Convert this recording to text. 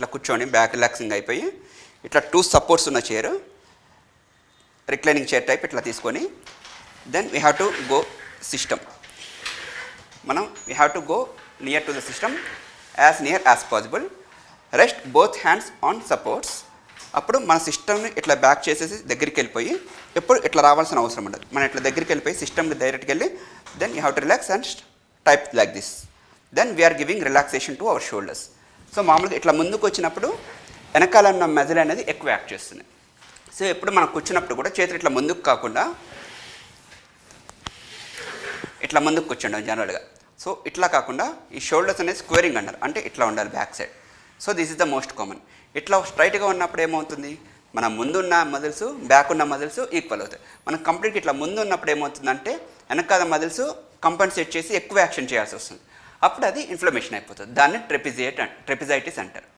ఇట్లా కూర్చొని back relaxing అయిపోయి ఇట్లా టూ సపోర్ట్స్ ఉన్న చైర్ రిక్లైనింగ్ చైర్ టైప్ ఇట్లా తీసుకొని then we have to go system మనం we have to go near to the system as near as possible rest both hands on supports అప్పుడు మన సిస్టమ్ని ఇట్లా బ్యాక్ చేసేసి దగ్గరికి వెళ్ళిపోయి ఎప్పుడు ఇట్లా రావాల్సిన అవసరం ఉండదు. మనం ఇట్లా దగ్గరికి వెళ్ళిపోయి సిస్టమ్ని డైరెక్ట్కి వెళ్ళి then you have to relax and type like this then we are giving relaxation to our shoulders so మామూలుగా ఇట్లా ముందుకు వచ్చినప్పుడు వెనకాల ఉన్న మెజల్ అనేది ఎక్కువ యాక్ట్ చేస్తుంది. సో ఎప్పుడు మనం కూర్చున్నప్పుడు కూడా చేతులు ఇట్లా ముందుకు కాకుండా ఇట్లా ముందుకు కూర్చోండి జనరల్గా. సో ఇట్లా కాకుండా ఈ షోల్డర్స్ అనేది స్క్వేరింగ్ అన్నారు అంటే ఇట్లా ఉండాలి back side. So this is the most common. ఇట్లా స్ట్రైట్గా ఉన్నప్పుడు ఏమవుతుంది? మన ముందున్న మజిల్స్ బ్యాక్ ఉన్న మజిల్స్ ఈక్వల్ అవుతాయి. మనం కంప్లీట్ ఇట్లా ముందు ఉన్నప్పుడు ఏమవుతుందంటే వెనకాల మజిల్స్ కంపెన్సేట్ చేసి ఎక్కువ యాక్షన్ చేయాల్సి వస్తుంది. అప్పుడు అది ఇన్ఫ్లమేషన్ అయిపోతుంది. దాన్ని ట్రెపిజియేట్ ట్రెపిజైటిస్ అంటారు.